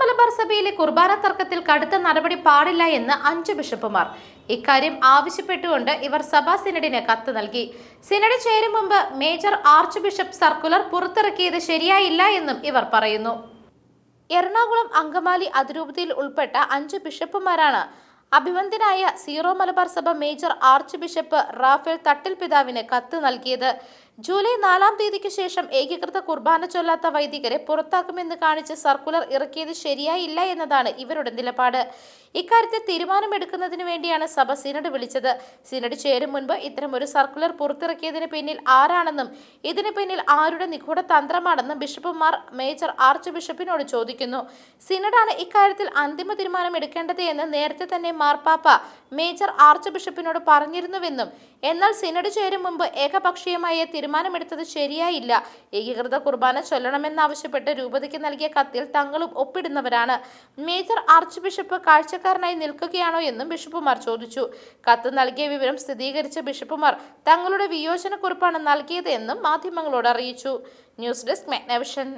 മലബാർ സഭയിലെ കുർബാന തർക്കത്തിൽ കടുത്ത നടപടി പാടില്ല എന്ന് അഞ്ച് ബിഷപ്പുമാർ. ഇക്കാര്യം ആവശ്യപ്പെട്ടുകൊണ്ട് ഇവർ സഭാ സിനഡിന് കത്ത് നൽകി. സിനഡ് ചേരും മുമ്പ് മേജർ ആർച്ച് ബിഷപ്പ് സർക്കുലർ പുറത്തിറക്കിയത് ശരിയായില്ല എന്നും ഇവർ പറയുന്നു. എറണാകുളം അങ്കമാലി അതിരൂപതയിൽ ഉൾപ്പെട്ട അഞ്ച് ബിഷപ്പുമാരാണ് അഭിവന്ദനായ സീറോ മലബാർ സഭ major archbishop Rafale Thattil പിതാവിന് കത്ത് നൽകിയത്. ജൂലൈ നാലാം തീയതിക്ക് ശേഷം ഏകീകൃത കുർബാന ചൊല്ലാത്ത വൈദികരെ പുറത്താക്കുമെന്ന് കാണിച്ച് സർക്കുലർ ഇറക്കിയത് ശരിയായില്ല എന്നതാണ് ഇവരുടെ നിലപാട്. ഇക്കാര്യത്തിൽ തീരുമാനമെടുക്കുന്നതിന് വേണ്ടിയാണ് സഭ സിനഡ് വിളിച്ചത്. സിനഡ് ചേരും മുൻപ് ഇത്തരം ഒരു സർക്കുലർ പുറത്തിറക്കിയതിന് പിന്നിൽ ആരാണെന്നും ഇതിന് പിന്നിൽ ആരുടെ നിഗൂഢ തന്ത്രമാണെന്നും ബിഷപ്പുമാർ മേജർ ആർച്ച് ബിഷപ്പിനോട് ചോദിക്കുന്നു. സിനഡാണ് ഇക്കാര്യത്തിൽ അന്തിമ തീരുമാനം എടുക്കേണ്ടത് എന്ന് നേരത്തെ തന്നെ മാർപ്പാപ്പ മേജർ ആർച്ച് ബിഷപ്പിനോട് പറഞ്ഞിരുന്നുവെന്നും എന്നാൽ സിനഡ് ചേരും മുമ്പ് ഏകപക്ഷീയമായ തീരുമാനമെടുത്തത് ശരിയായില്ല. ഏകീകൃത കുർബാന ചൊല്ലണമെന്നാവശ്യപ്പെട്ട് രൂപതയ്ക്ക് നൽകിയ കത്തിൽ തങ്ങളും ഒപ്പിടുന്നവരാണ്. മേജർ ആർച്ച് ബിഷപ്പ് കാഴ്ചക്കാരനായി നിൽക്കുകയാണോ എന്നും ബിഷപ്പുമാർ ചോദിച്ചു. കത്ത് നൽകിയ വിവരം സ്ഥിരീകരിച്ച ബിഷപ്പുമാർ തങ്ങളുടെ വിയോജനക്കുറിപ്പാണ് നൽകിയത് നൽകിയതെന്നും മാധ്യമങ്ങളോട് അറിയിച്ചു. News desk മെഗ്നവിഷൻ.